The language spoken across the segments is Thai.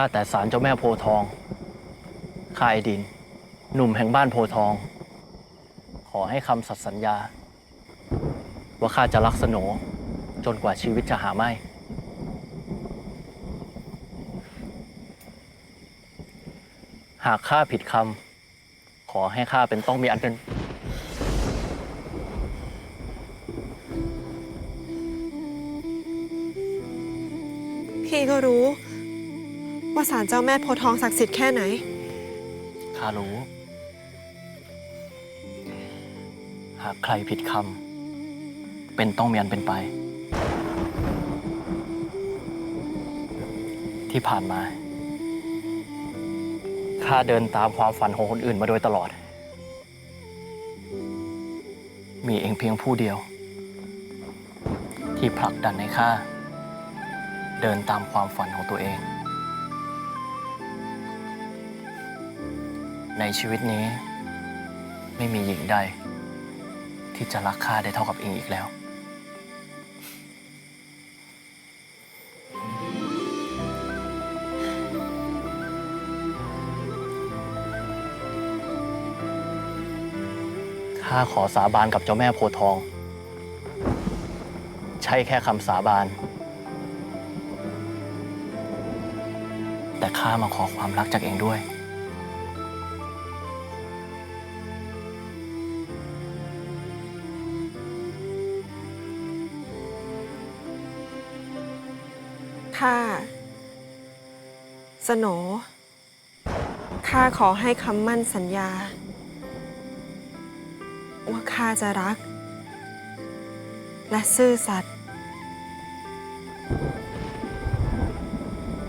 ข้าแต่สารเจ้าแม่โพทองข้าไอดิน หนุ่มแห่งบ้านโพทอง ขอให้คำสัตย์สัญญา ว่าข้าจะรักสโหนจนกว่าชีวิตจะหาไม่ หากข้าผิดคำขอให้ข้าเป็นต้องมีอันเป็นพี่ก็รู้ ว่าศาลเจ้าแม่โพธิ์ทองศักดิ์สิทธิ์แค่ไหน ข้ารู้ หากใครผิดคำ เป็นต้องมีอันเป็นไป ที่ผ่านมา ข้าเดินตามความฝันของคนอื่นมาโดยตลอด มีเองเพียงผู้เดียว ที่ผลักดันให้ข้าเดินตามความฝันของตัวเอง ในชีวิตนี้ ไม่มีหญิงใด ที่จะรักข้าได้เท่ากับเองอีกแล้ว ข้าขอสาบานกับเจ้าแม่โพธิ์ทอง ใช่แค่คำสาบาน แต่ข้ามาขอความรักจากเองด้วย ข้า สโหนข้าขอให้คำมั่นสัญญา ว่าข้าจะรัก และซื่อสัตย์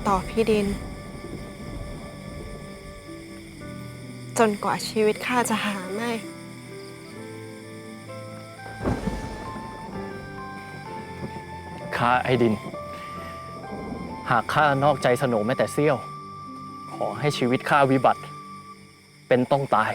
ต่อพี่ดิน จนกว่าชีวิตข้าจะหาไม่ข้าไอ้ดิน หากข้านอกใจสโหนแม้แต่เสี้ยว ขอให้ชีวิตข้าวิบัติ เป็นต้องตาย